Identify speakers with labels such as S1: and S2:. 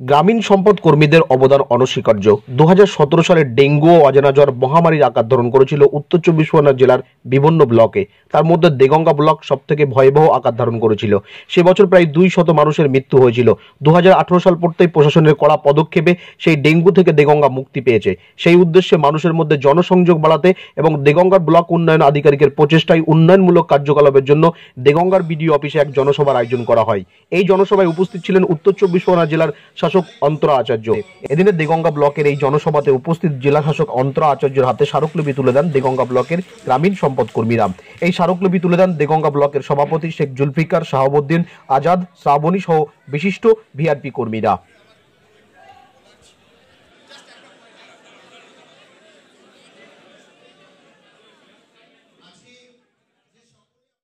S1: গ্রামীণ সম্পদ কর্মীদের অবদান অনস্বীকার্য। দু হাজার সতেরো সালে ডেঙ্গু ও অজানা জ্বর মহামারীর আকার ধারণ করেছিল উত্তর চব্বিশ পরগনা জেলার বিভিন্ন ব্লকে। তার মধ্যে দেগঙ্গা ব্লক সব থেকে ভয়াবহ আকার ধারণ করেছিল। সে বছর প্রায় দুই শত মানুষের মৃত্যু হয়েছিল। দু হাজার আঠারো সাল পড়তেই প্রশাসনের কড়া পদক্ষেপে সেই ডেঙ্গু থেকে দেগঙ্গা মুক্তি পেয়েছে। সেই উদ্দেশ্যে মানুষের মধ্যে জনসংযোগ বাড়াতে এবং দেগঙ্গার ব্লক উন্নয়ন আধিকারিকের প্রচেষ্টায় উন্নয়নমূলক কার্যকলাপের জন্য দেগঙ্গার বিডিও অফিসে এক জনসভার আয়োজন করা হয়। এই জনসভায় উপস্থিত ছিলেন উত্তর চব্বিশ পরগনা জেলার শাসক অন্তরা আচার্য। এদিনে দেগঙ্গা ব্লকের এই জনসভাতে উপস্থিত জেলাশাসক অন্তরা আচার্যের হাতে স্মারকলিপি তুলে দেন দেগঙ্গা ব্লকের গ্রামীণ সম্পদ কর্মীরা। এই স্মারকলিপি তুলে দেন দিগঙ্গা ব্লকের সভাপতি শেখ জুলফিকার শাহাবুদ্দিন আজাদ শ্রাবণী সহ বিশিষ্ট ভিআরপি কর্মীরা।